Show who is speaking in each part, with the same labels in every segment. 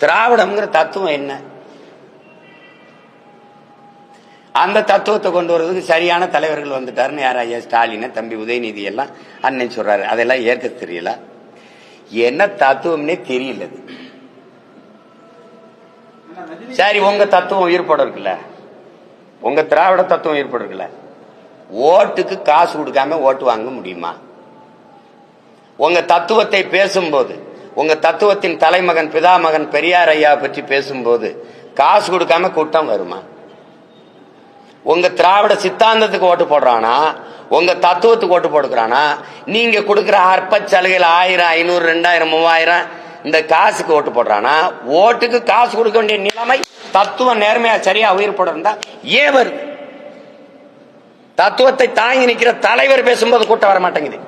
Speaker 1: திராவிடம்ங்கிற தத்துவம் என்ன? அந்த தத்துவத்தை கொண்டு வர்றதுக்கு சரியான தலைவர்கள் வந்துட்டாருன்னு யார் ஐயா ஸ்டாலின் தம்பி உதயநிதி எல்லாம் அண்ணன் சொல்றாரு. அதெல்லாம் ஏற்க தெரியல. என்ன தத்துவம்னே தெரியலது சரி உங்க தத்துவம் உயிர்ப்பட இருக்குல்ல? உங்க திராவிட தத்துவம் உயிர்ப்பட இருக்குல்ல? ஓட்டுக்கு காசு கொடுக்காம ஓட்டு வாங்க முடியுமா? உங்க தத்துவத்தை பேசும்போது உங்க தத்துவத்தின் தலைமகன் பிதாமகன் பெரியார் ஐயா பற்றி பேசும்போது காசு கொடுக்காம கூட்டம் வருமா? உங்க திராவிட சித்தாந்தத்துக்கு ஓட்டு போடுறானா? உங்க தத்துவத்துக்கு ஓட்டு போடுக்கிறானா நீங்க கொடுக்குற அற்ப சலுகையில் ஆயிரம் ஐநூறு ரெண்டாயிரம் மூவாயிரம் இந்த காசுக்கு ஓட்டு போடுறானா? ஓட்டுக்கு காசு கொடுக்க வேண்டிய நிலைமை தத்துவம் நேர்மையா சரியா உயிர் போடுறா ஏன் வருது? தத்துவத்தை தாங்கி நிற்கிற தலைவர் பேசும்போது கூட்டம் வர மாட்டேங்குது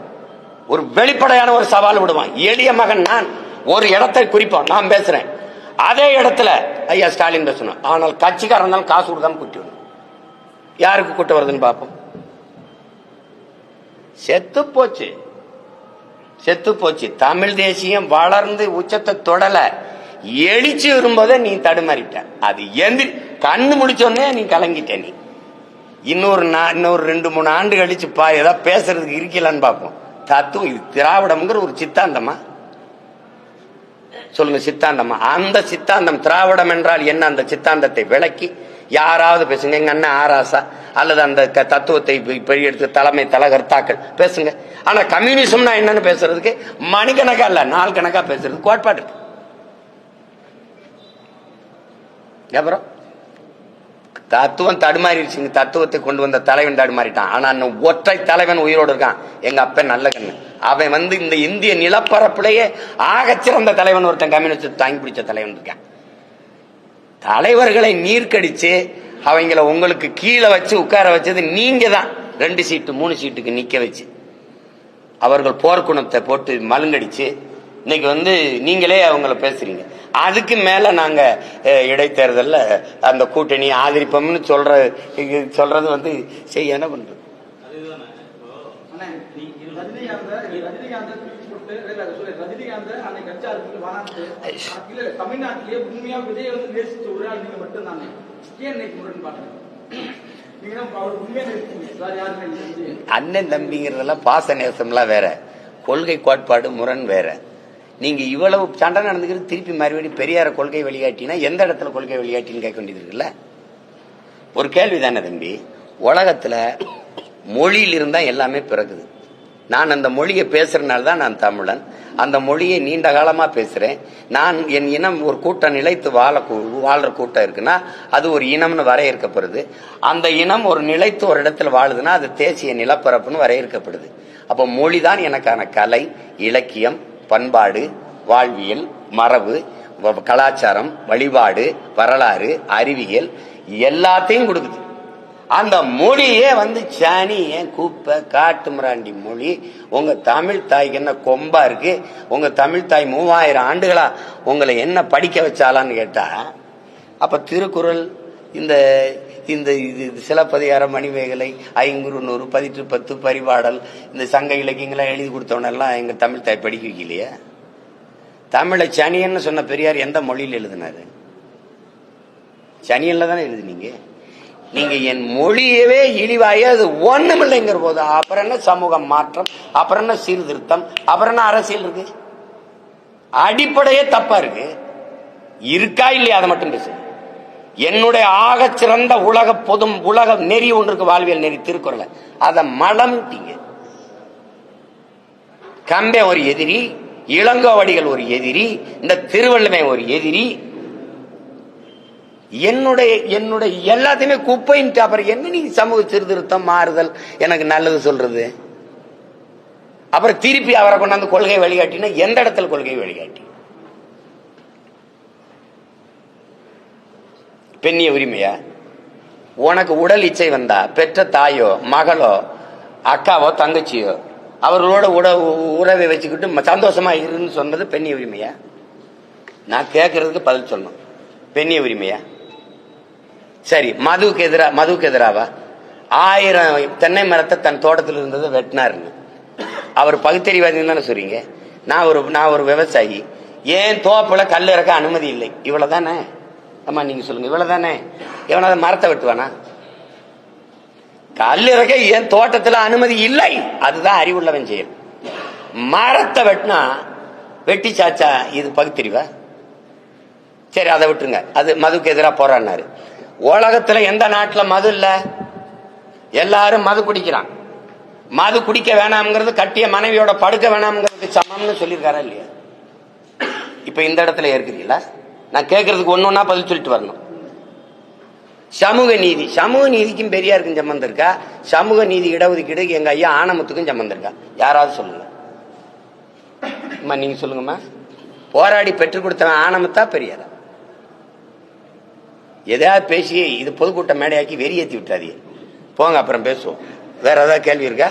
Speaker 1: ஒரு வெளிப்படையான ஒரு சவால் விடுவான். எளிய மகன் நான். ஒரு இடத்தை குறிப்போம் நான் பேசுறேன். அதே இடத்துல ஐயா ஸ்டாலின் பேசணும். ஆனால் கட்சிக்காரன் தான் காசு கொடுக்காம குட்டி விடும் யாருக்கு கூட்டம் வருதுன்னு பார்ப்போம். செத்து போச்சு. செத்து போச்சு. தமிழ் தேசியம் வளர்ந்து உச்சத்தை தொடல. எழுச்சி வரும்போதே நீ தடுமாறிட்ட. அது எந்திரி கண்ணு முடிச்சோடனே நீ கலங்கிட்ட நீ. இன்னொரு நா- இன்னொரு ரெண்டு மூணு ஆண்டு கழிச்சு பா ஏதாவது பேசுறதுக்கு இருக்கலான்னு பார்ப்போம். தத்துவம் இது. திராவிடம்ங்கிற ஒரு சித்தாந்தமா? சொல்லுங்க சித்தாந்தமா. அந்த சித்தாந்தம் திராவிடம் என்றால் என்ன? அந்த சித்தாந்தத்தை விளக்கி யாராவது பேசுங்க. எங்க அண்ணன் ஆராசா அல்லது அந்த க- தத்துவத்தை பெரிய எடுத்து தலைமை தலகர்த்தாக்கள் பேசுங்க. ஆனா கம்யூனிசம்னா என்னன்னு பேசுறதுக்கு மணிக்கணக்கா இல்ல நாள் கணக்கா பேசுறது கோட்பாடு இருக்கு. அப்புறம்? தத்துவம் தடுமாறிடுச்சுங்க தத்துவத்தை கொண்டு வந்த தலைவன் தடுமாறிட்டான். ஆனா ஒற்றை தலைவன் உயிரோடு இருக்கான். எங்க அப்பன் நல்ல கண்ணு. அவன் வந்து இந்த இந்திய நிலப்பரப்புலயே ஆகச்சிறந்த தலைவன் ஒருத்தன் கம்யூனிஸ்ட் தாங்கி பிடிச்ச தலைவன் இருக்கான். தலைவர்களை நீர்க்கடிச்சு அவங்கள உங்களுக்கு கீழே வச்சு உட்கார வச்சது நீங்க தான். ரெண்டு சீட்டு மூணு சீட்டுக்கு நிக்க வச்சு. அவர்கள் போர்க்குணத்தை போட்டு மழுங்கடிச்சு இன்னைக்கு வந்து நீங்களே அவங்கள பேசுறீங்க. அதுக்கு மேல நாங்க அஹ், இடைத்தேர்தல்ல அந்த கூட்டணி ஆதரிப்போம்னு சொல்ற இது சொல்றது வந்து செய்ய என்ன
Speaker 2: விஜய்.
Speaker 1: அண்ணன் தம்பிங்கிறதெல்லாம் பாச நேசம்லாம் வேற. கொள்கை கோட்பாடு முரண் வேற. நீங்க இவ்வளவு சண்டை நடந்துக்கிறது திருப்பி மறுபடி பெரியார கொள்கை வெளியாட்டினா எந்த இடத்துல கொள்கை வெளியாட்டின்னு கேட்க வேண்டியது இருக்குல்ல ஒரு கேள்வி தானே தம்பி? உலகத்துல மொழியில் இருந்தா எல்லாமே பிறகுது. நான் அந்த மொழியை பேசுறதுனால தான் நான் தமிழன். அந்த மொழியை நீண்ட காலமாக பேசுகிறேன் நான் என் இனம் ஒரு கூட்டம் நிலைத்து வாழ வாழ்கிற கூட்டம் இருக்குன்னா அது ஒரு இனம்னு வரையறுக்கப்படுது. அந்த இனம் ஒரு நிலைத்து ஒரு இடத்துல வாழுதுன்னா அது தேசிய நிலப்பரப்புன்னு வரையறுக்கப்படுது. அப்போ மொழிதான் எனக்கான கலை இலக்கியம் பண்பாடு வாழ்வியல் மரபு வ- கலாச்சாரம் வழிபாடு வரலாறு அறிவியல் எல்லாத்தையும் கொடுக்குது. அந்த மொழியே வந்து சனி ஏன் கூப்ப காட்டுமிராண்டி மொழி உங்க தமிழ் தாய்க்கு என்ன கொம்பா இருக்கு உங்க தமிழ் தாய் மூவாயிரம் ஆண்டுகளா உங்களை என்ன படிக்க வச்சாலான்னு கேட்டா அப்ப திருக்குறள் இந்த இந்த இது இது சிலப்பதிகாரம் மணிமேகலை ஐங்குறு நூறு பதிற்று பத்து பரிபாடல் இந்த சங்க இலக்கியங்களாம் எழுதி கொடுத்தவனெல்லாம் எங்க தமிழ் தாய் படிக்க வைக்கலையே தமிழை சனியன்னு சொன்ன பெரியார் எந்த மொழியில் எழுதினாரு? சனியன்ல தானே எழுதுனீங்க? நீங்க என் மொழியவே இழிவாயே அது ஒண்ணுமில்லைங்கிற போது அப்புறம் என்ன சமூக மாற்றம்? அப்புறம் என்ன சீர்திருத்தம்? அப்புறம் என்ன அரசியல் இருக்கு? அடிப்படையே தப்பா இருக்கு. இருக்கா இல்லையா? அதை மட்டும் பேசு என்னுடைய ஆகச் சிறந்த உலக பொது உலக நெறி ஒன்று இருக்கு வாழ்வியல் நெறி திருக்குறளை. அதை மலம்ட்டீங்க கம்பே ஒரு எதிரி இளங்கோவடிகள் ஒரு எதிரி இந்த திருவள்ளுமை ஒரு எதிரி. என்னுடைய என்னுடைய எல்லாத்தையுமே குப்பைன்ட்டு அப்புறம் என்ன நீ சமூக சீர்திருத்தம் மாறுதல் எனக்கு நல்லது சொல்றது? அப்புறம் திருப்பி அவரை கொண்டாந்து கொள்கை வழிகாட்டினா எந்த இடத்துல கொள்கை வழிகாட்டி? பெண்ணிய உரிமையா? உனக்கு உடல் இச்சை வந்தா பெற்ற தாயோ மகளோ அக்காவோ தங்கச்சியோ அவர்களோட உட உறவை வச்சுக்கிட்டு ம- சந்தோஷமா இருன்னு சொன்னது பெண்ணிய உரிமையா? நான் கேட்கறதுக்கு பதில் சொல்லணும். பெண்ணிய உரிமையா? சரி மதுவுக்கு எதிரா மதுவுக்கு எதிராவா? ஆயிரம் தென்னை மரத்தை தன் தோட்டத்தில் இருந்ததை வெட்டினாருன்னு அவர் பகுத்தறிவாதின்னு தானே சொல்றீங்க? நான் ஒரு நான் ஒரு விவசாயி. ஏன் தோப்பில் கல் இறக்க அனுமதி இல்லை? இவ்வளோ தானே அம்மா நீங்க சொல்லுங்க. இவ்வளவுதானே? எவனாவது மரத்தை வெட்டுவானா? கல் என் தோட்டத்துல அனுமதி இல்லை. அதுதான் அறிவுள்ளவன் செயல். மரத்தை வெட்டினா வெட்டி சாச்சா இது பகுத்தறிவா? சரி அதை விட்டுருங்க. அது மதுக்கு எதிராக போராடினாரு. உலகத்துல எந்த நாட்டில் மது இல்லை? எல்லாரும் மது குடிக்கிறான். மது குடிக்க வேணாம்ங்கிறது கட்டிய மனைவியோட படுக்க வேணாம்ங்கிறதுக்கு சமம்னு சொல்லியிருக்காரா இல்லையா? இப்ப இந்த இடத்துல இருக்கிறீங்களா நான் கேட்கறதுக்கு ஒன்று ஒன்றா பதில் சொல்லிட்டு வரணும். சமூக நீதி. சமூக நீதிக்கும் பெரியாருக்கும் சம்மந்தம் இருக்கா? சமூக நீதி இடஒதுக்கீடு எங்கள் ஐயா ஆனமத்துக்கும் சம்மந்தம் இருக்கா? யாராவது சொல்லுங்க. அம்மா நீங்கள் சொல்லுங்கம்மா. போராடி பெற்றுக் கொடுத்தவன் ஆனமத்தா பெரியாரா? எதையாவது பேசி இது பொதுக்கூட்ட மேடையாக்கி வெறியேற்றி விட்டாதீங்க போங்க அப்புறம் பேசுவோம். வேற ஏதாவது கேள்வி
Speaker 3: இருக்கா?